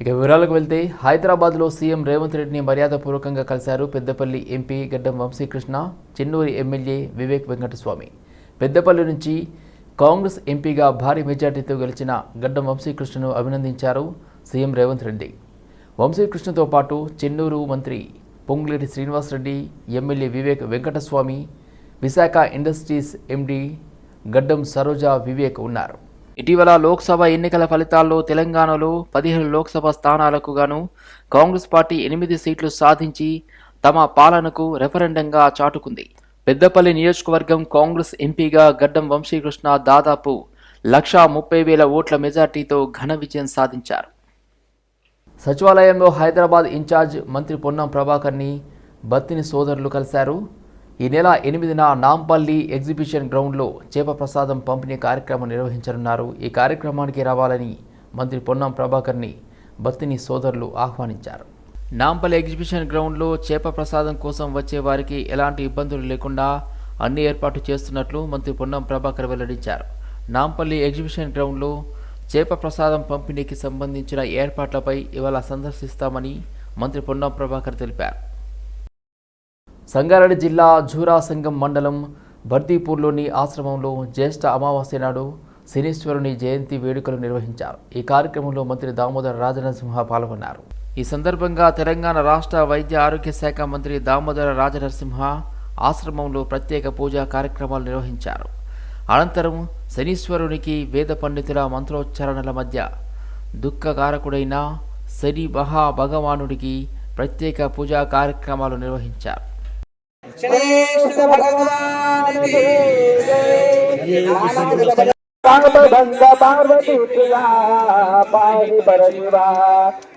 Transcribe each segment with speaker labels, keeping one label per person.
Speaker 1: ఇక వివరాలకు వెళ్తే హైదరాబాద్లో సీఎం రేవంత్ రెడ్డిని మర్యాదపూర్వకంగా కలిశారు పెద్దపల్లి ఎంపీ గడ్డం వంశీకృష్ణ చెన్నూరి ఎమ్మెల్యే వివేక్ వెంకటస్వామి. పెద్దపల్లి నుంచి కాంగ్రెస్ ఎంపీగా భారీ మెజార్టీతో గెలిచిన గడ్డం వంశీకృష్ణను అభినందించారు సీఎం రేవంత్ రెడ్డి. వంశీకృష్ణతో పాటు చెన్నూరు మంత్రి Ponguleti Srinivasa Reddy MLA Vivek Venkataswamy Visakha industries MD Gaddam Saroja Vivek ఉన్నారు. ఇటీవల లోక్సభ ఎన్నికల ఫలితాల్లో తెలంగాణలో పదిహేను లోక్సభ స్థానాలకు గాను కాంగ్రెస్ పార్టీ ఎనిమిది సీట్లు సాధించి తమ పాలనకు రెఫరెండంగా చాటుకుంది. పెద్దపల్లి నియోజకవర్గం కాంగ్రెస్ ఎంపీగా గడ్డం వంశీకృష్ణ దాదాపు లక్షా ముప్పై వేల ఓట్ల మెజార్టీతో ఘన విజయం సాధించారు. సచివాలయంలో హైదరాబాద్ ఇన్ఛార్జ్ మంత్రి పొన్నం ప్రభాకర్ని బత్తిని సోదరులు కలిశారు. ఈ నెల ఎనిమిదిన నాంపల్లి ఎగ్జిబిషన్ గ్రౌండ్లో చేప ప్రసాదం పంపిణీ కార్యక్రమం నిర్వహించనున్నారు. ఈ కార్యక్రమానికి రావాలని మంత్రి పొన్నం ప్రభాకర్ని బత్తిని సోదరులు ఆహ్వానించారు. నాంపల్లి ఎగ్జిబిషన్ గ్రౌండ్లో చేప ప్రసాదం కోసం వచ్చే వారికి ఎలాంటి ఇబ్బందులు లేకుండా అన్ని ఏర్పాటు చేస్తున్నట్లు మంత్రి పొన్నం ప్రభాకర్ వెల్లడించారు. నాంపల్లి ఎగ్జిబిషన్ గ్రౌండ్లో చేప ప్రసాదం పంపిణీకి సంబంధించిన ఏర్పాట్లపై ఇవాళ సందర్శిస్తామని మంత్రి పొన్నం ప్రభాకర్ తెలిపారు. సంగారెడ్డి జిల్లా జూరా సంఘం మండలం బర్దీపూర్లోని ఆశ్రమంలో జ్యేష్ఠ అమావాస్య నాడు శనీశ్వరుని జయంతి వేడుకలు నిర్వహించారు. ఈ కార్యక్రమంలో మంత్రి దామోదర రాజనరసింహ పాల్గొన్నారు. ఈ సందర్భంగా తెలంగాణ రాష్ట్ర వైద్య ఆరోగ్య శాఖ మంత్రి దామోదర రాజనరసింహ ఆశ్రమంలో ప్రత్యేక పూజా కార్యక్రమాలు నిర్వహించారు. అనంతరం శనీశ్వరునికి వేద పండితుల మంత్రోచ్చారణల మధ్య దుఃఖకారకుడైన శని మహాభగవానుడికి ప్రత్యేక పూజా కార్యక్రమాలు నిర్వహించారు.
Speaker 2: శ్రేష్ఠ భగవానికి
Speaker 3: పార్వతి పార్వతీ ప్రియా పారి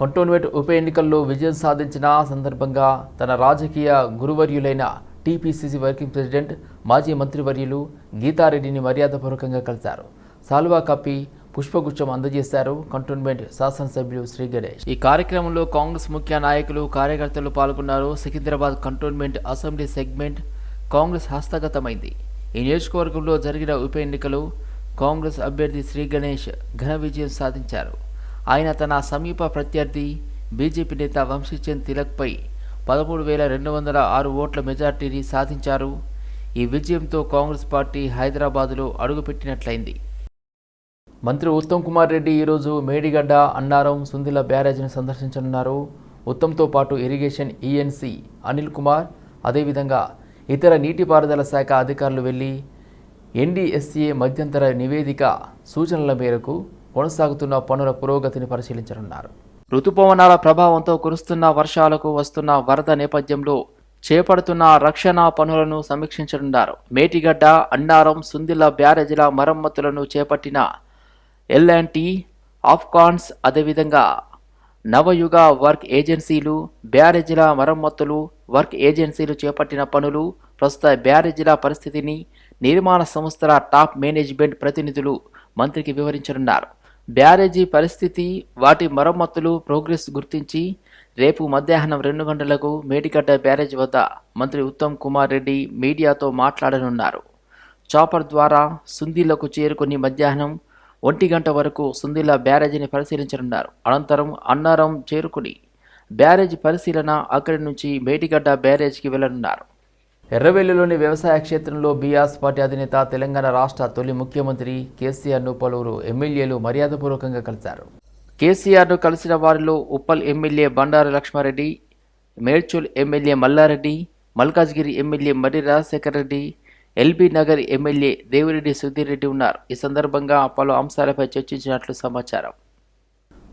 Speaker 1: కంటోన్మెంట్ ఉప ఎన్నికల్లో విజయం సాధించిన సందర్భంగా తన రాజకీయ గురువర్యులైన టీపీసీసీ వర్కింగ్ ప్రెసిడెంట్ మాజీ మంత్రివర్యులు గీతారెడ్డిని మర్యాదపూర్వకంగా కలిశారు. సాల్వా కప్పి పుష్పగుచ్చం అందజేశారు కంటోన్మెంట్ శాసనసభ్యులు శ్రీ గణేష్. ఈ కార్యక్రమంలో కాంగ్రెస్ ముఖ్య నాయకులు కార్యకర్తలు పాల్గొన్నారు. Secunderabad cantonment assembly segment Congress హస్తగతమైంది. ఈ నియోజకవర్గంలో జరిగిన ఉప ఎన్నికలు కాంగ్రెస్ అభ్యర్థి శ్రీ గణేష్ ఘన విజయం సాధించారు. ఆయన తన సమీప ప్రత్యర్థి బీజేపీ నేత వంశీచంద్ తిలక్పై పదమూడు వేల రెండు వందల ఆరు ఓట్ల మెజార్టీని సాధించారు. ఈ విజయంతో కాంగ్రెస్ పార్టీ హైదరాబాదులో అడుగుపెట్టినట్లయింది. మంత్రి ఉత్తమ్ కుమార్ రెడ్డి ఈరోజు మేడిగడ్డ అన్నారం సుందిల బ్యారేజ్ను సందర్శించనున్నారు. ఉత్తమ్తో పాటు ఇరిగేషన్ ఈఎన్సీ అనిల్ కుమార్ అదేవిధంగా ఇతర నీటిపారుదల శాఖ అధికారులు వెళ్ళి ఎన్డీఎస్సీఏ మధ్యంతర నివేదిక సూచనల మేరకు కొనసాగుతున్న పనుల పురోగతిని పరిశీలించనున్నారు. రుతుపవనాల ప్రభావంతో కురుస్తున్న వర్షాలకు వస్తున్న వరద నేపథ్యంలో చేపడుతున్న రక్షణ పనులను సమీక్షించనున్నారు. మేటిగడ్డ అన్నారం సుందిల్ల బ్యారేజీల మరమ్మతులను చేపట్టిన ఎల్ఎన్టీ ఆఫ్కాన్స్ అదేవిధంగా నవయుగ వర్క్ ఏజెన్సీలు బ్యారేజీల మరమ్మతులు వర్క్ ఏజెన్సీలు చేపట్టిన పనులు ప్రస్తుత బ్యారేజీల పరిస్థితిని నిర్మాణ సంస్థల టాప్ మేనేజ్మెంట్ ప్రతినిధులు మంత్రికి వివరించనున్నారు. బ్యారేజీ పరిస్థితి వాటి మరమ్మతులు ప్రోగ్రెస్ గుర్తించి రేపు మధ్యాహ్నం రెండు గంటలకు మేడిగడ్డ బ్యారేజ్ వద్ద మంత్రి ఉత్తమ్ కుమార్ రెడ్డి మీడియాతో మాట్లాడనున్నారు. చాపర్ ద్వారా సుందీలకు చేరుకుని మధ్యాహ్నం ఒంటి గంట వరకు సుందీల బ్యారేజీని పరిశీలించనున్నారు. అనంతరం అన్నారం చేరుకుని బ్యారేజ్ పరిశీలన అక్కడి నుంచి మేడిగడ్డ బ్యారేజ్కి వెళ్ళనున్నారు ఎర్రవెల్లిలోని వ్యవసాయ క్షేత్రంలో బీఆర్ఎస్ పార్టీ అధినేత తెలంగాణ రాష్ట్ర తొలి ముఖ్యమంత్రి కేసీఆర్ను పలువురు ఎమ్మెల్యేలు మర్యాదపూర్వకంగా కలిశారు. కేసీఆర్ను కలిసిన వారిలో Uppal MLA Bandaru Lakshma Reddy Medchal MLA Malla Reddy Malkajgiri MLA Marri Rajasekhara Reddy LB Nagar MLA Devireddy Sudheer Reddy ఉన్నారు. ఈ సందర్భంగా పలు అంశాలపై చర్చించినట్లు సమాచారం.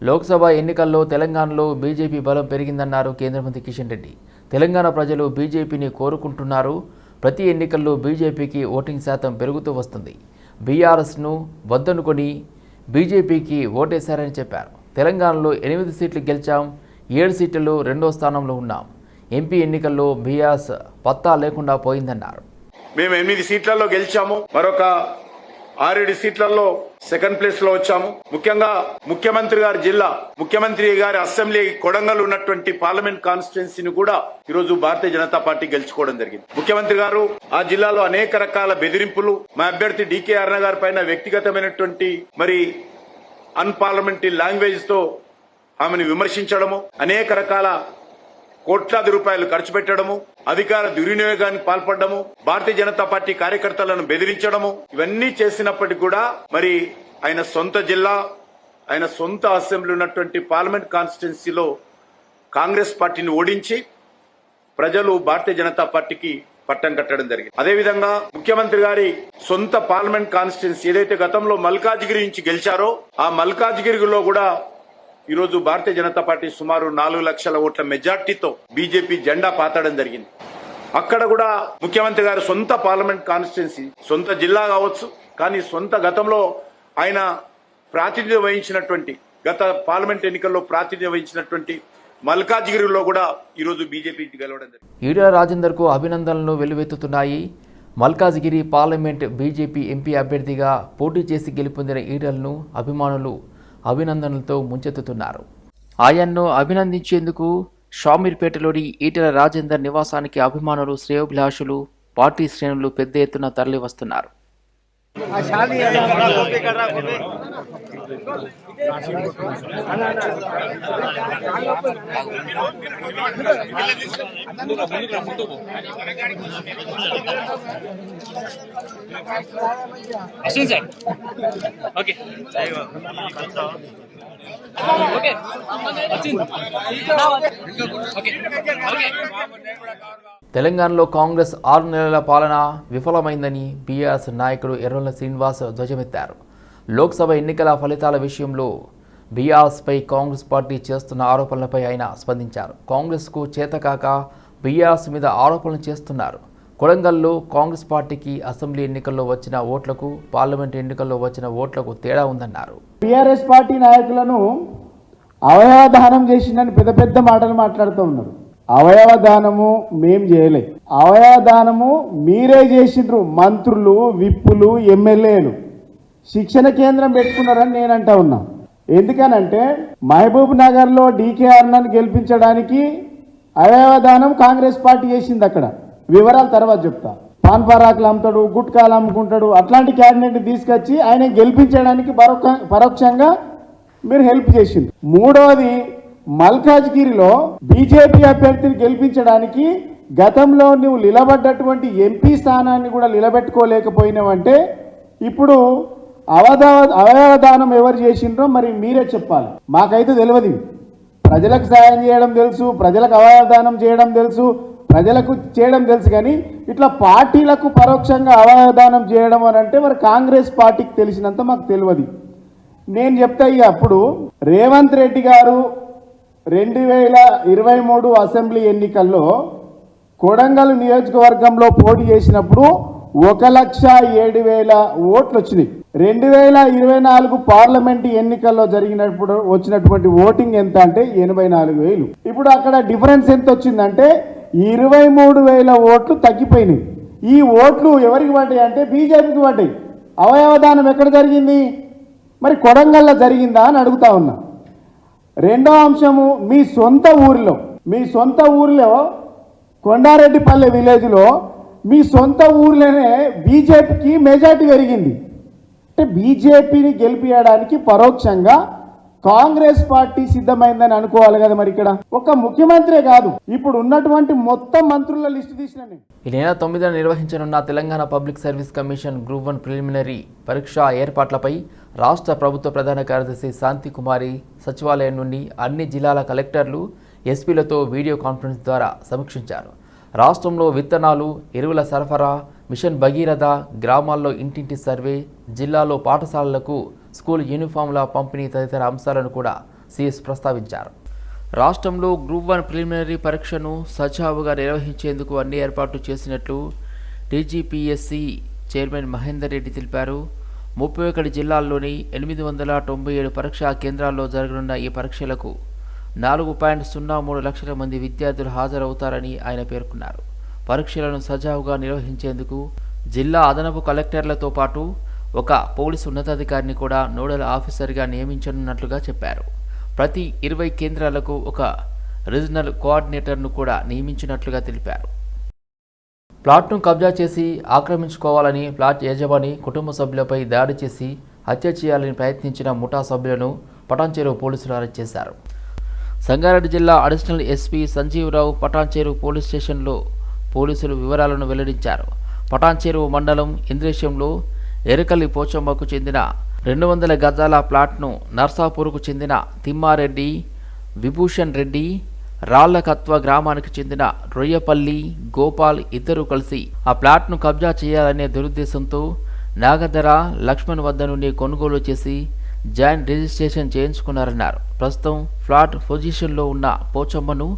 Speaker 1: లోక్సభ ఎన్నికల్లో తెలంగాణలో బీజేపీ బలం పెరిగిందన్నారు కేంద్ర మంత్రి కిషన్ రెడ్డి. తెలంగాణ ప్రజలు బీజేపీని కోరుకుంటున్నారు. ప్రతి ఎన్నికల్లో బీజేపీకి ఓటింగ్ శాతం పెరుగుతూ వస్తుంది. బీఆర్ఎస్ను వద్దనుకొని బీజేపీకి ఓటేశారని చెప్పారు. తెలంగాణలో ఎనిమిది సీట్లు గెలిచాం ఏడు సీట్లలో రెండో స్థానంలో ఉన్నాం. ఎంపీ ఎన్నికల్లో బీఆర్ఎస్ పత్తా లేకుండా పోయిందన్నారు.
Speaker 4: మేము ఎనిమిది సీట్లలో గెలిచాము. మరొక ఆరేడు సీట్లలో సెకండ్ ప్లేస్లో వచ్చాము. ముఖ్యంగా ముఖ్యమంత్రి గారి జిల్లా ముఖ్యమంత్రి గారి అసెంబ్లీ కొడంగల్ ఉన్నటువంటి పార్లమెంట్ కాన్స్టిట్యున్సీని కూడా ఈరోజు భారతీయ జనతా పార్టీ గెలుచుకోవడం జరిగింది. ముఖ్యమంత్రి గారు ఆ జిల్లాలో అనేక రకాల బెదిరింపులు మా అభ్యర్థి డీకే అరుణ గారి పైన వ్యక్తిగతమైనటువంటి మరి అన్పార్లమెంటరీ లాంగ్వేజ్తో ఆమెను విమర్శించడము అనేక రకాల కోట్లాది రూపాయలు ఖర్చు పెట్టడము అధికార దుర్వినియోగానికి పాల్పడము భారతీయ జనతా పార్టీ కార్యకర్తలను బెదిరించడము ఇవన్నీ చేసినప్పటికీ కూడా మరి ఆయన సొంత జిల్లా ఆయన సొంత అసెంబ్లీ ఉన్నటువంటి పార్లమెంట్ కాన్స్టిట్యున్సీలో కాంగ్రెస్ పార్టీని ఓడించి ప్రజలు భారతీయ జనతా పార్టీకి పట్టం కట్టడం జరిగింది. అదేవిధంగా ముఖ్యమంత్రి గారి సొంత పార్లమెంట్ కాన్స్టిట్యున్సీ ఏదైతే గతంలో మల్కాజ్గిరి నుంచి గెలిచారో ఆ మల్కాజ్గిరిలో కూడా ఈరోజు భారతీయ జనతా పార్టీ సుమారు నాలుగు లక్షల ఓట్ల మెజార్టీతో బీజేపీ జెండా పాతడం జరిగింది. అక్కడ కూడా ముఖ్యమంత్రి గారు సొంత పార్లమెంట్ కాన్స్టిట్యున్సీ సొంత జిల్లా కావచ్చు కానీ సొంత గతంలో ఆయన ప్రాతినిధ్యం వహించినటువంటి గత పార్లమెంట్ ఎన్నికల్లో ప్రాతినిధ్యం వహించినటువంటి మల్కాజ్గిరిలో కూడా ఈరోజు బీజేపీ గెలవడం జరిగింది.
Speaker 1: రాజేందర్ రాజేందర్కు అభినందనలు వెల్లువెత్తుతున్నాయి. మల్కాజ్గిరి పార్లమెంట్ బీజేపీ ఎంపీ అభ్యర్థిగా పోటీ చేసి గెలుపొందిన ఈడల్ను అభిమానులు అభినందనలతో ముంచెత్తుతున్నారు. ఆయన్ను అభినందించేందుకు షామీర్పేటలోని ఈటల రాజేందర్ నివాసానికి అభిమానులు శ్రేయోభిలాషులు పార్టీ శ్రేణులు పెద్ద ఎత్తున తరలి వస్తున్నారు
Speaker 5: అశ్విన్ సార్. ఓకే. ఓకే.
Speaker 1: తెలంగాణలో కాంగ్రెస్ ఆరు నెలల పాలన విఫలమైందని బీఆర్ఎస్ నాయకుడు ఎర్రల శ్రీనివాస్ ధ్వజమెత్తారు. లోక్సభ ఎన్నికల ఫలితాల విషయంలో బీఆర్ఎస్పై కాంగ్రెస్ పార్టీ చేస్తున్న ఆరోపణలపై ఆయన స్పందించారు. కాంగ్రెస్కు చేతకాక బీఆర్ఎస్ మీద ఆరోపణలు చేస్తున్నారు. కొడంగల్లో కాంగ్రెస్ పార్టీకి అసెంబ్లీ ఎన్నికల్లో వచ్చిన ఓట్లకు పార్లమెంట్ ఎన్నికల్లో వచ్చిన ఓట్లకు తేడా ఉందన్నారు.
Speaker 3: బీఆర్ఎస్ పార్టీ నాయకులను అవయవదానం చేసిందని పెద్ద పెద్ద మాటలు మాట్లాడుతూ ఉన్నారు. అవయవదానము మేం చేయలే. అవయవదానము మీరే చేసిండ్రు మంత్రులు విప్పులు ఎమ్మెల్యేలు. శిక్షణ కేంద్రం పెట్టుకున్నారని నేను అంటా ఉన్నా. ఎందుకనంటే మహబూబ్ నగర్లో డీకే అర్ణన్ గెలిపించడానికి అవయవదానం కాంగ్రెస్ పార్టీ చేసింది అక్కడ. వివరాలు తర్వాత చెప్తా. పాన్ పరాకులు అమ్ముతాడు గుట్కాలు అమ్ముకుంటాడు అట్లాంటి క్యాండిడేట్ తీసుకొచ్చి ఆయన గెలిపించడానికి పరోక్ష పరోక్షంగా మీరు హెల్ప్ చేసింది. మూడవది మల్కాజ్గిరిలో బీజేపీ అభ్యర్థిని గెలిపించడానికి గతంలో నువ్వు నిలబడ్డటువంటి ఎంపీ స్థానాన్ని కూడా నిలబెట్టుకోలేకపోయినావంటే ఇప్పుడు అవధా అవయవదానం ఎవరు చేసిండ్రో మరి మీరే చెప్పాలి. మాకైతే తెలియదు ప్రజలకు సాయం చేయడం తెలుసు ప్రజలకు అవయవదానం చేయడం తెలుసు ప్రజలకు చేయడం తెలుసు కానీ ఇట్లా పార్టీలకు పరోక్షంగా అవయవదానం చేయడం అని అంటే మరి కాంగ్రెస్ పార్టీకి తెలిసినంత మాకు తెలియదు నేను చెప్తా ఇక అప్పుడు రేవంత్ రెడ్డి గారు రెండు వేల ఇరవై మూడు అసెంబ్లీ ఎన్నికల్లో కొడంగల్ నియోజకవర్గంలో పోటీ చేసినప్పుడు ఒక లక్ష ఏడు వేల ఓట్లు వచ్చినాయి. రెండు వేల ఇరవై నాలుగు పార్లమెంట్ ఎన్నికల్లో జరిగినప్పుడు వచ్చినటువంటి ఓటింగ్ ఎంత అంటే ఎనభై నాలుగు వేలు. ఇప్పుడు అక్కడ డిఫరెన్స్ ఎంత వచ్చిందంటే ఇరవై మూడు వేల ఓట్లు తగ్గిపోయినాయి. ఈ ఓట్లు ఎవరికి పడ్డాయి అంటే బీజేపీకి పడ్డాయి. అవయవదానం ఎక్కడ జరిగింది? మరి కొడంగల్లో జరిగిందా అని అడుగుతా ఉన్నా. రెండో అంశము మీ సొంత ఊరిలో మీ సొంత ఊరిలో కొండారెడ్డిపల్లె విలేజ్లో మీ సొంత ఊర్లోనే బీజేపీకి మెజార్టీ పెరిగింది. అంటే బీజేపీని గెలిపించడానికి పరోక్షంగా కాంగ్రెస్ పార్టీ సిద్ధమైందని అనుకోవాలి కదా మరి ఇక్కడ. ఒక ముఖ్యమంత్రే కాదు. ఇప్పుడు ఉన్నటువంటి మొత్తం మంత్రుల లిస్టు తీసిన నేను.
Speaker 1: ఈ నెల తొమ్మిదిన నిర్వహించనున్న Telangana public service commission group one preliminary పరీక్ష ఏర్పాట్లపై రాష్ట్ర ప్రభుత్వ ప్రధాన కార్యదర్శి శాంతి కుమారి సచివాలయం నుండి అన్ని జిల్లాల కలెక్టర్లు ఎస్పీలతో వీడియో కాన్ఫరెన్స్ ద్వారా సమీక్షించారు. రాష్ట్రంలో విత్తనాలు ఎరువుల సరఫరా మిషన్ భగీరథ గ్రామాల్లో ఇంటింటి సర్వే జిల్లాలో పాఠశాలలకు స్కూల్ యూనిఫామ్ల పంపిణీ తదితర అంశాలను కూడా సీఎస్ ప్రస్తావించారు. రాష్ట్రంలో గ్రూప్ వన్ ప్రిలిమినరీ పరీక్షను సజావుగా నిర్వహించేందుకు అన్ని ఏర్పాట్లు చేసినట్లు టీజీపీఎస్సీ చైర్మన్ మహేందర్ రెడ్డి తెలిపారు. ముప్పై ఒకటి జిల్లాల్లోని ఎనిమిది వందల తొంభై ఏడు పరీక్షా కేంద్రాల్లో జరగనున్న ఈ పరీక్షలకు నాలుగు పాయింట్ సున్నా మూడు లక్షల మంది విద్యార్థులు హాజరవుతారని ఆయన పేర్కొన్నారు. పరీక్షలను సజావుగా నిర్వహించేందుకు జిల్లా అదనపు కలెక్టర్లతో పాటు ఒక పోలీసు ఉన్నతాధికారిని కూడా నోడల్ ఆఫీసర్గా నియమించనున్నట్లుగా చెప్పారు. ప్రతి ఇరవై కేంద్రాలకు ఒక రీజనల్ కోఆర్డినేటర్ను కూడా నియమించినట్లుగా తెలిపారు. ప్లాట్ను కబ్జా చేసి ఆక్రమించుకోవాలని ప్లాట్ యజమాని కుటుంబ సభ్యులపై దాడి చేసి హత్య చేయాలని ప్రయత్నించిన ముఠా సభ్యులను పటాన్చేరు పోలీసులు అరెస్ట్ చేశారు. సంగారెడ్డి జిల్లా additional SP Sanjeeva Rao Patancheru police స్టేషన్లో పోలీసులు వివరాలను వెల్లడించారు. పటాన్చెరువు మండలం ఇంద్రేశ్యంలో ఎరకల్లి పోచమ్మకు చెందిన రెండు వందల గజాల ప్లాట్ను నర్సాపూర్కు చెందిన తిమ్మారెడ్డి విభూషణ్ రెడ్డి రాళ్ళకత్వ గ్రామానికి చెందిన రొయ్యపల్లి గోపాల్ ఇద్దరు కలిసి ఆ ప్లాట్ను కబ్జా చేయాలనే దురుద్దేశంతో నాగధర లక్ష్మణ్ వద్ద నుండి కొనుగోలు చేసి జాయింట్ రిజిస్ట్రేషన్ చేయించుకున్నారన్నారు. ప్రస్తుతం ఫ్లాట్ పొజిషన్లో ఉన్న పోచమ్మను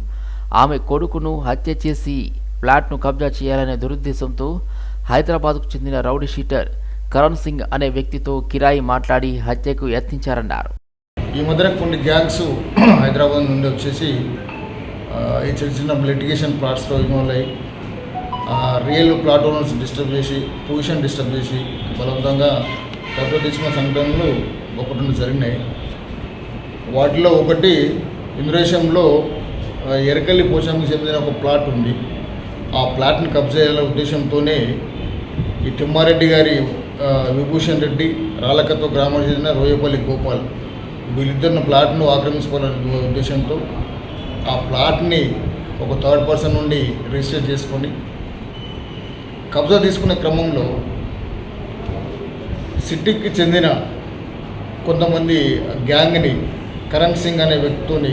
Speaker 1: ఆమె కొడుకును హత్య చేసి ఫ్లాట్ను కబ్జా చేయాలనే దురుద్దేశంతో హైదరాబాద్కు చెందిన రౌడీ షీటర్ కరణ్ సింగ్ అనే వ్యక్తితో కిరాయి మాట్లాడి హత్యకు యత్నించారన్నారు.
Speaker 6: ఈ మధ్యన కొన్ని గ్యాంగ్స్ హైదరాబాద్ నుండి వచ్చేసి ఈ చిన్న చిన్న లిటిగేషన్ ప్లాట్స్లో ఇన్వాల్వ్ అయ్యి రియల్ ప్లాట్ ఓనర్స్ డిస్టర్బ్ చేసి పొజిషన్ డిస్టర్బ్ చేసి బలవంతంగా కబ్జా తీసుకున్న సంఘటనలు ఒకటి రెండు జరిగినాయి. వాటిలో ఒకటి ఇంద్రేశంలో ఎరకల్లి పోషంకి చెందిన ఒక ప్లాట్ ఉంది. ఆ ప్లాట్ని కబ్జా చేయాలనే ఉద్దేశంతోనే ఈ తిమ్మారెడ్డి గారి విభూషణ్ రెడ్డి రాలకత్వ గ్రామానికి చెందిన రోయపల్లి గోపాల్ వీళ్ళిద్దరిని ప్లాట్ను ఆక్రమించుకోవాలనే ఉద్దేశంతో ఆ ప్లాట్ని ఒక థర్డ్ పర్సన్ నుండి రిజిస్టర్ చేసుకొని కబ్జా తీసుకునే క్రమంలో సిటీకి చెందిన కొంతమంది గ్యాంగ్ని కరణ్ సింగ్ అనే వ్యక్తితోని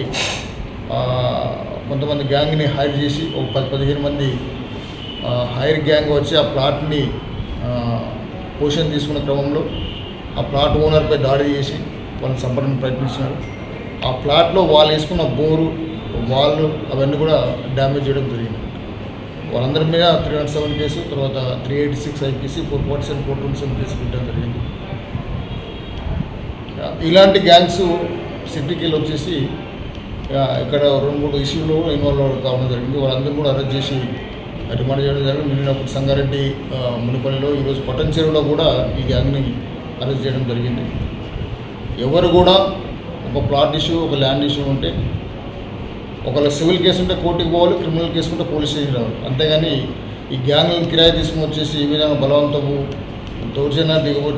Speaker 6: కొంతమంది గ్యాంగ్ని హైర్ చేసి ఒక పది పదిహేను మంది హైర్ గ్యాంగ్ వచ్చి ఆ ప్లాట్ని ఆ, పోషన్ క్రమంలో ఆ ప్లాట్ ఓనర్పై దాడి చేసి వాళ్ళని చంపడానికి ప్రయత్నించినారు ఆ ప్లాట్లో వాళ్ళు వేసుకున్న బోరు వాళ్ళు అవన్నీ కూడా డ్యామేజ్ చేయడం జరిగింది. వాళ్ళందరి మీద త్రీ నాట్ సెవెన్ కేసు తర్వాత three eighty six IPC four forty seven four twenty seven case పెట్టడం జరిగింది. ఇలాంటి గ్యాంగ్స్ సిటీకి వెళ్ళి వచ్చేసి ఇక్కడ రెండు మూడు ఇష్యూలో ఇన్వాల్వ్ కావడం జరిగింది. వాళ్ళందరూ కూడా అరెస్ట్ చేసి రిమాండ్ చేయడం జరిగింది. నిన్న సంగారెడ్డి మునిపల్లిలో ఈరోజు పట్టణ కూడా ఈ గ్యాంగ్ని అరెస్ట్ చేయడం జరిగింది. ఎవరు కూడా ఒక ప్లాట్ ఇష్యూ ఒక ల్యాండ్ ఇష్యూ ఉంటే ఒకవేళ సివిల్ కేసు ఉంటే కోర్టుకి పోవాలి క్రిమినల్ కేసు ఉంటే పోలీస్ స్టేషన్ రావాలి. అంతేగాని ఈ గ్యాంగ్లను కిరాయి తీసుకుని వచ్చేసి ఈ విధంగా బలవంతపు దౌర్జన్య దిగబో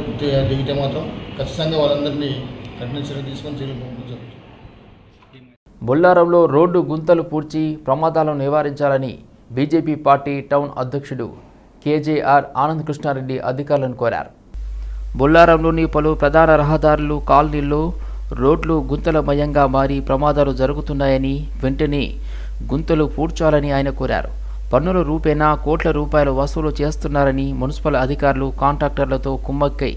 Speaker 6: దిగితే మాత్రం ఖచ్చితంగా వాళ్ళందరినీ కఠిన చర్య తీసుకొని జైలు
Speaker 1: బొల్లారంలో రోడ్డు గుంతలు పూడ్చి ప్రమాదాలను నివారించాలని బీజేపీ పార్టీ టౌన్ అధ్యక్షుడు కేజేఆర్ ఆనంద్ కృష్ణారెడ్డి అధికారులను కోరారు. బొల్లారంలోని పలు ప్రధాన రహదారులు కాలనీల్లో రోడ్లు గుంతలమయంగా మారి ప్రమాదాలు జరుగుతున్నాయని వెంటనే గుంతలు పూడ్చాలని ఆయన కోరారు. పన్నుల రూపేణా కోట్ల రూపాయలు వసూలు చేస్తున్నారని మున్సిపల్ అధికారులు కాంట్రాక్టర్లతో కుమ్మక్కై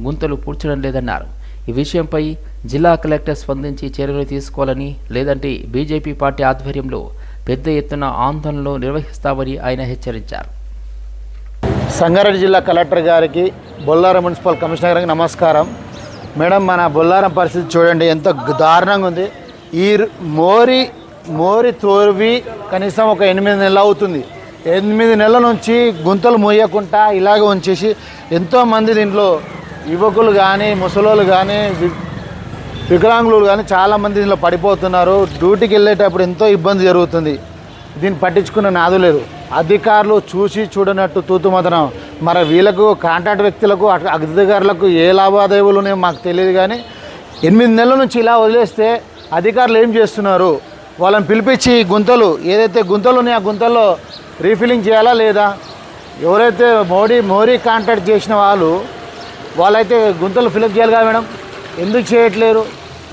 Speaker 1: గుంతలు పూడ్చడం లేదన్నారు. ఈ విషయంపై జిల్లా కలెక్టర్ స్పందించి చర్యలు తీసుకోవాలని లేదంటే బీజేపీ పార్టీ ఆధ్వర్యంలో పెద్ద ఎత్తున ఆందోళనలు నిర్వహిస్తామని ఆయన హెచ్చరించారు.
Speaker 7: సంగారెడ్డి జిల్లా కలెక్టర్ గారికి బొల్లారం మున్సిపల్ కమిషనర్ గారికి నమస్కారం. మేడం మన బొల్లారం పరిస్థితి చూడండి ఎంత దారుణంగా ఉంది. ఈ మోరి మోరి తోర్వి కనీసం ఒక ఎనిమిది నెలలు అవుతుంది. ఎనిమిది నెలల నుంచి గుంతలు మోయకుండా ఇలాగే ఉంచేసి ఎంతోమంది దీంట్లో యువకులు కానీ ముసలోళ్ళు కానీ వికలాంగులు కానీ చాలామంది దీనిలో పడిపోతున్నారు. డ్యూటీకి వెళ్ళేటప్పుడు ఎంతో ఇబ్బంది జరుగుతుంది. దీన్ని పట్టించుకున్న నాదు లేదు. అధికారులు చూసి చూడనట్టు తూతుమతనం మరి వీళ్ళకు కాంట్రాక్ట్ వ్యక్తులకు అటు అధికారులకు ఏ లావాదేవీలు ఉన్నాయో మాకు తెలియదు కానీ ఎనిమిది నెలల నుంచి ఇలా వదిలేస్తే అధికారులు ఏం చేస్తున్నారు? వాళ్ళని పిలిపించి గుంతలు ఏదైతే గుంతలు ఉన్నాయో ఆ గుంతల్లో రీఫిలింగ్ చేయాలా లేదా? ఎవరైతే మోడీ మోడీ కాంట్రాక్ట్ చేసిన వాళ్ళు వాళ్ళైతే గుంతలు ఫిలప్ చేయాలి కదా మేడం. ఎందుకు చేయట్లేరు?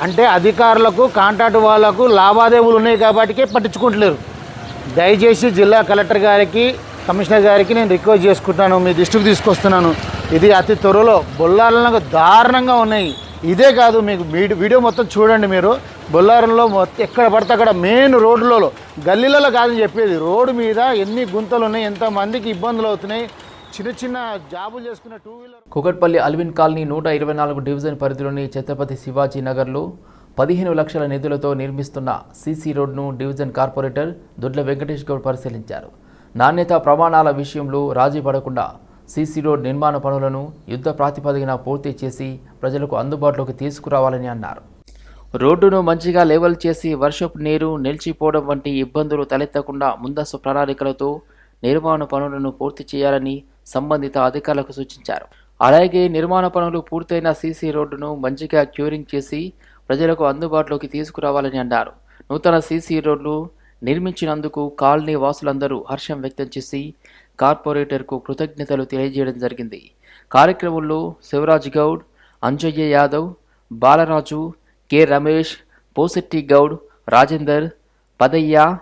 Speaker 7: అంటే అధికారులకు కాంట్రాక్ట్ వాళ్ళకు లావాదేవీలు ఉన్నాయి కాబట్టికే పట్టించుకుంటలేరు. దయచేసి జిల్లా కలెక్టర్ గారికి కమిషనర్ గారికి నేను రిక్వెస్ట్ చేసుకుంటున్నాను మీ దృష్టికి తీసుకొస్తున్నాను. ఇది అతి త్వరలో బొల్లారంలో దారుణంగా ఉన్నాయి. ఇదే కాదు మీకు వీడియో మొత్తం చూడండి మీరు. బొల్లారంలో మొత్తం ఎక్కడ పడితే అక్కడ మెయిన్ రోడ్లలో గల్లీలలో కాదని చెప్పేది. రోడ్డు మీద ఎన్ని గుంతలు ఉన్నాయి ఎంతమందికి ఇబ్బందులు అవుతున్నాయి చిన్న చిన్న జాబులు చేసుకున్న two wheeler
Speaker 1: Kukatpally Alwyn colony నూట ఇరవై నాలుగు డివిజన్ పరిధిలోని ఛత్రపతి శివాజీ నగర్లో పదిహేను లక్షల నిధులతో నిర్మిస్తున్న సీసీ రోడ్ను డివిజన్ కార్పొరేటర్ దొడ్ల వెంకటేష్ గౌడ్ పరిశీలించారు. నాణ్యత ప్రమాణాల విషయంలో రాజీ పడకుండా సీసీ రోడ్ నిర్మాణ పనులను యుద్ధ ప్రాతిపదికన పూర్తి చేసి ప్రజలకు అందుబాటులోకి తీసుకురావాలని అన్నారు. రోడ్డును మంచిగా లెవెల్ చేసి వర్షపు నీరు నిలిచిపోవడం వంటి ఇబ్బందులు తలెత్తకుండా ముందస్తు ప్రణాళికలతో నిర్మాణ పనులను పూర్తి చేయాలని సంబంధిత అధికారులకు సూచించారు. అలాగే నిర్మాణ పనులు పూర్తయిన సీసీ రోడ్డును మంచిగా క్యూరింగ్ చేసి ప్రజలకు అందుబాటులోకి తీసుకురావాలని అన్నారు. నూతన సీసీ రోడ్లు నిర్మించినందుకు కాలనీ వాసులందరూ హర్షం వ్యక్తం చేసి కార్పొరేటర్కు కృతజ్ఞతలు తెలియజేయడం జరిగింది. కార్యక్రమంలో శివరాజ్ గౌడ్ అంజయ్య యాదవ్ బాలరాజు కె రమేష్ పోసెట్టి గౌడ్ రాజేందర్ పదయ్య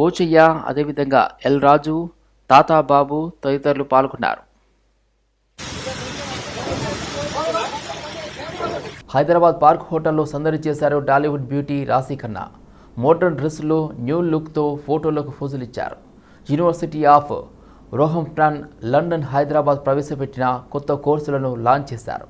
Speaker 1: పోచయ్య అదేవిధంగా ఎల్ రాజు తాతాబాబు తదితరులు పాల్గొన్నారు. హైదరాబాద్ పార్క్ హోటల్లో సందడి చేశారు టాలీవుడ్ బ్యూటీ రాశి ఖన్నా. మోడర్న్ డ్రెస్సులో న్యూ లుక్తో ఫోటోలకు ఫోజులు ఇచ్చారు university of Roehampton London Hyderabad ప్రవేశపెట్టిన కొత్త కోర్సులను లాంచ్ చేశారు.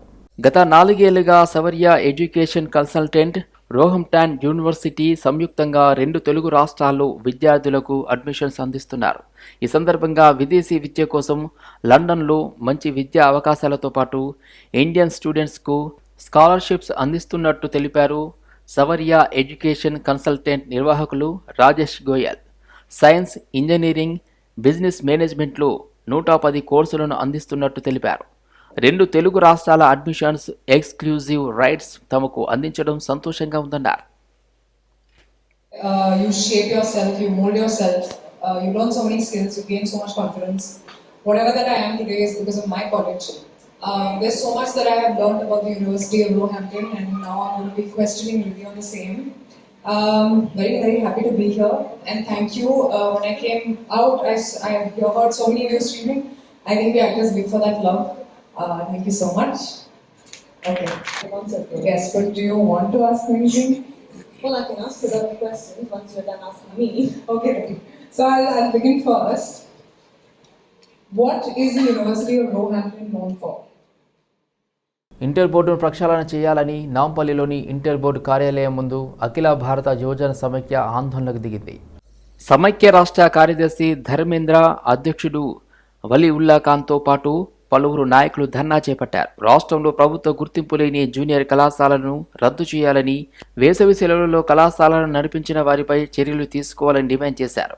Speaker 1: గత నాలుగేళ్ళుగా Savarya education consultant Roehampton university సంయుక్తంగా రెండు తెలుగు రాష్ట్రాల్లో విద్యార్థులకు అడ్మిషన్స్ అందిస్తున్నారు. ఈ సందర్భంగా విదేశీ విద్య కోసం లండన్లో మంచి విద్యా అవకాశాలతో పాటు ఇండియన్ స్టూడెంట్స్కు స్కాలర్షిప్స్ అందిస్తున్నట్టు తెలిపారు సవర్య ఎడ్యుకేషన్ కన్సల్టెంట్ నిర్వాహకులు Rajesh Goyal. Science engineering business మేనేజ్మెంట్లో నూట పది కోర్సులను అందిస్తున్నట్టు తెలిపారు. రెండు తెలుగు రాష్ట్రాల అడ్మిషన్స్ ఎక్స్క్లూజివ్ రైట్స్ తమకు అందించడం సంతోషంగా ఉందన్నారు
Speaker 8: uh, you shape yourself, you mold yourself, uh, you learn so many skills, you gain so much confidence. Whatever that I am today is because of my college. Uh, there's so much that I have learned about the University of Roehampton, and now I'm going to be questioning Ruby on the same. Um, very, very happy to be here, and thank you. Uh, when I came out, I, s- I heard so many of you screaming. I think the actors live for that love. Uh, thank you so much. Okay. Yes, but do you want to ask me anything?
Speaker 9: Well, I can ask you of questions once you're done asking me.
Speaker 8: Okay, so I'll, I'll begin first. What is the University of Roehampton known for?
Speaker 1: Inter బోర్డును ప్రక్షాళన చేయాలని నాంపల్లిలోని inter board కార్యాలయం ముందు అఖిల భారత యువజన సమైక్య ఆందోళనకు దిగింది సమైక్య రాష్ట్ర కార్యదర్శి ధర్మేంద్ర అధ్యక్షుడు వలి ఉల్లా ఖాన్తో పాటు పలువురు నాయకులు ధర్నా చేపట్టారు. రాష్ట్రంలో ప్రభుత్వ గుర్తింపు లేని జూనియర్ కళాశాలను రద్దు చేయాలని వేసవి సెలవులలో కళాశాలను నడిపించిన వారిపై చర్యలు తీసుకోవాలని డిమాండ్ చేశారు.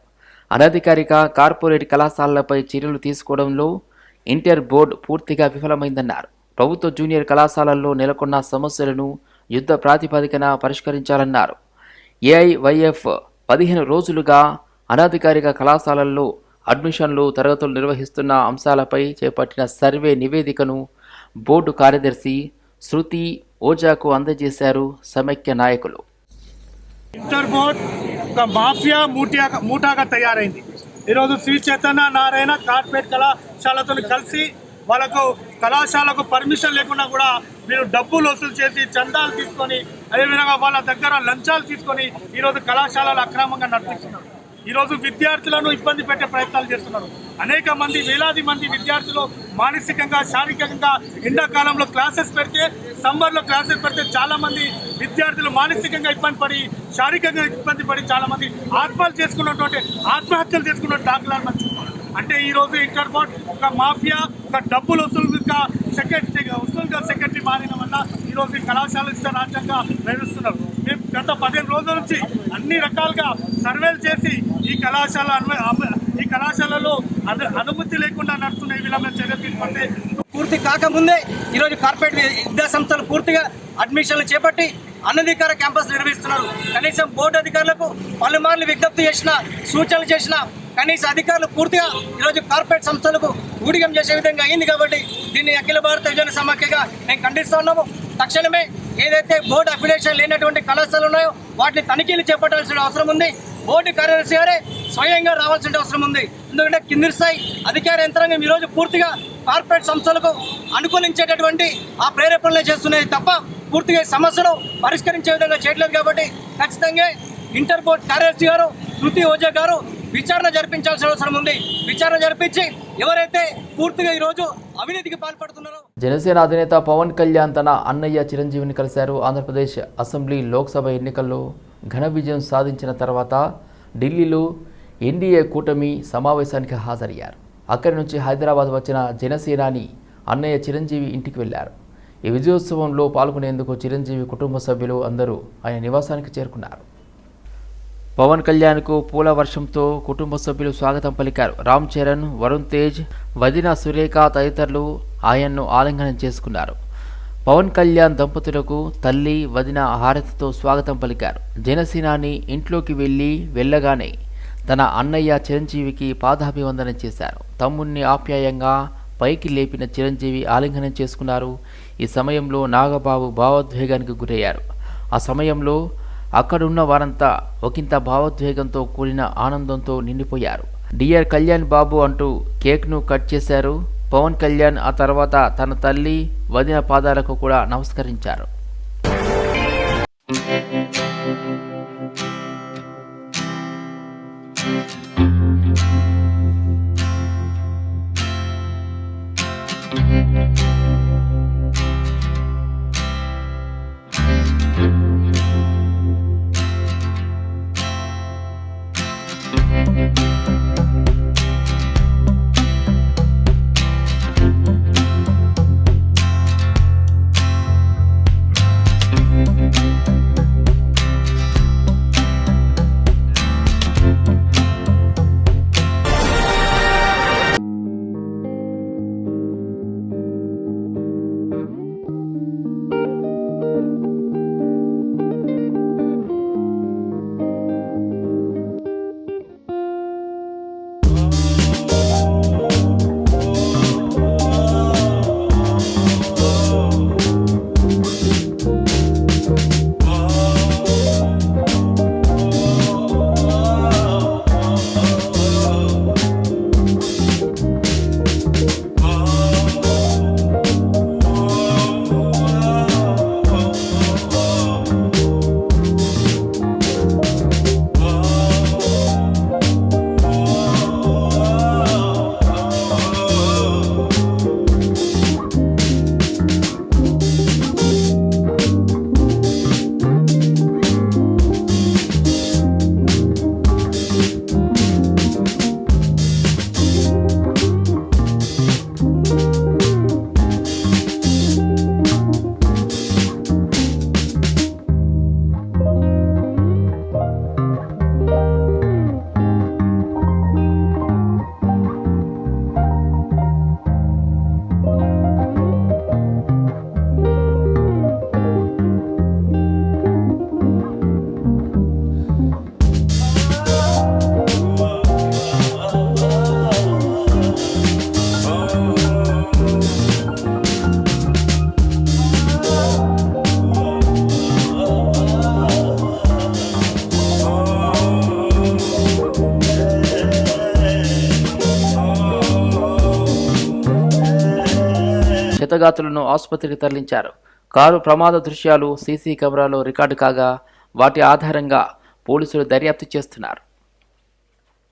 Speaker 1: అనధికారిక కార్పొరేట్ కళాశాలలపై చర్యలు తీసుకోవడంలో ఇంటర్ బోర్డు పూర్తిగా విఫలమైందన్నారు. ప్రభుత్వ జూనియర్ కళాశాలల్లో నెలకొన్న సమస్యలను యుద్ధ ప్రాతిపదికన పరిష్కరించాలన్నారు. ఏఐవైఎఫ్ పదిహేను రోజులుగా అనధికారిక కళాశాలల్లో అడ్మిషన్లు తరగతులు నిర్వహిస్తున్న అంశాలపై చేపట్టిన సర్వే నివేదికను బోర్డు కార్యదర్శి శృతి ఓజాకు అందజేశారు సమైక్య నాయకులు.
Speaker 10: ఇంటర్ బోర్డ్ ఒక మాఫియా మూటియా మూటాగా తయారైంది. ఈరోజు శ్రీ చైతన్య నారాయణ కార్పొరేట్ కళాశాలతో కలిసి వాళ్ళకు కళాశాలకు పర్మిషన్ లేకుండా కూడా మీరు డబ్బులు వసూలు చేసి చందాలు తీసుకొని అదేవిధంగా వాళ్ళ దగ్గర లంచాలు తీసుకొని ఈరోజు కళాశాలలు అక్రమంగా నడిపిస్తున్నారు. ఈరోజు విద్యార్థులను ఇబ్బంది పెట్టే ప్రయత్నాలు చేస్తున్నారు అనేక మంది వేలాది మంది విద్యార్థులు మానసికంగా శారీరకంగా ఎండాకాలంలో క్లాసెస్ పెడితే సమ్మర్లో క్లాసెస్ పెడితే చాలామంది విద్యార్థులు మానసికంగా ఇబ్బంది పడి శారీరకంగా ఇబ్బంది పడి చాలామంది ఆత్మహత్యలు చేసుకున్నటువంటి ఆత్మహత్యలు చేసుకున్న దాఖలాలు మనం చూస్తున్నాం. అంటే ఈరోజు ఇంటర్ బోర్డ్ ఒక మాఫియా ఒక డబ్బులు వసూలుగా సెక్రటరీ వసూలుగా సెక్రటరీ మారిన వల్ల ఈ రోజు కళాశాల ఇష్ట రాజ్యంగా నిర్వహిస్తున్నారు గత పదిహేను రోజుల నుంచి అన్ని రకాలుగా సర్వేలు చేసి ఈ కళాశాల ఈ కళాశాలలో అనుమతి లేకుండా నడుస్తున్న ఈ విధంగా చర్య తీసుకుంటే
Speaker 2: పూర్తి కాకముందే ఈరోజు కార్పొరేట్ విద్యాసంస్థలు పూర్తిగా అడ్మిషన్లు చేపట్టి అనధికార క్యాంపస్ నిర్వహిస్తున్నారు. కనీసం బోర్డు అధికారులకు పలుమార్లు విజ్ఞప్తి చేసిన సూచనలు చేసిన కనీస అధికారులు పూర్తిగా ఈరోజు కార్పొరేట్ సంస్థలకు ఊడిగం చేసే విధంగా అయింది కాబట్టి దీన్ని అఖిల భారత విజయ సమాఖ్యగా మేము ఖండిస్తున్నాము తక్షణమే ఏదైతే బోర్డు అఫిలియేషన్ లేనటువంటి కళాశాలలు ఉన్నాయో వాటిని తనిఖీలు చేపట్టాల్సిన అవసరం ఉంది. బోర్డు కార్యదర్శి గారే స్వయంగా రావాల్సిన అవసరం ఉంది. ఎందుకంటే కింది స్థాయి అధికార యంత్రాంగం ఈరోజు పూర్తిగా కార్పొరేట్ సంస్థలకు అనుకూలించేటటువంటి ఆ ప్రేరేపణలు చేస్తున్నది తప్ప పూర్తిగా ఈ సమస్యను పరిష్కరించే విధంగా చేయట్లేదు కాబట్టి ఖచ్చితంగా ఇంటర్ బోర్డ్ కార్యదర్శి గారు శృతి ఓజా గారు విచారణ జరిపించాల్సిన అవసరం ఉంది. విచారణ జరిపించి ఎవరైతే పూర్తిగా ఈరోజు అవినీతికి పాల్పడుతున్నారో
Speaker 1: జనసేన అధినేత పవన్ కళ్యాణ్ తన అన్నయ్య చిరంజీవిని కలిశారు. ఆంధ్రప్రదేశ్ అసెంబ్లీ లోక్సభ ఎన్నికల్లో ఘన విజయం సాధించిన తర్వాత ఢిల్లీలో ఎన్డీఏ కూటమి సమావేశానికి హాజరయ్యారు. అక్కడి నుంచి హైదరాబాద్ వచ్చిన జనసేనాని అన్నయ్య చిరంజీవి ఇంటికి వెళ్ళారు. ఈ విజయోత్సవంలో పాల్గొనేందుకు చిరంజీవి కుటుంబ సభ్యులు అందరూ ఆయన నివాసానికి చేరుకున్నారు. పవన్ కళ్యాణ్కు పూల వర్షంతో కుటుంబ సభ్యులు స్వాగతం పలికారు. రామ్ చరణ్ వరుణ్ తేజ్ వదిన సురేఖ తదితరులు ఆయన్ను ఆలింగనం చేసుకున్నారు. పవన్ కళ్యాణ్ దంపతులకు తల్లి వదిన హారతితో స్వాగతం పలికారు. జనసేనాని ఇంట్లోకి వెళ్ళి వెళ్ళగానే తన అన్నయ్య చిరంజీవికి పాదాభివందనం చేశారు. తమ్ముణ్ణి ఆప్యాయంగా పైకి లేపిన చిరంజీవి ఆలింగనం చేసుకున్నారు. ఈ సమయంలో నాగబాబు భావోద్వేగానికి గురయ్యారు. ఆ సమయంలో అక్కడున్న వారంతా ఒకంత భావోద్వేగంతో కూడిన ఆనందంతో నిండిపోయారు. డియర్ కళ్యాణ్ బాబు అంటూ కేక్ను కట్ చేశారు. పవన్ కళ్యాణ్ ఆ తర్వాత తన తల్లి వదిన పాదాలకు కూడా నమస్కరించారు. క్షతగాతులను ఆసుపత్రికి తరలించారు. కారు ప్రమాద దృశ్యాలు సీసీ కెమెరాలో రికార్డు కాగా వాటి ఆధారంగా పోలీసులు దర్యాప్తు చేస్తున్నారు.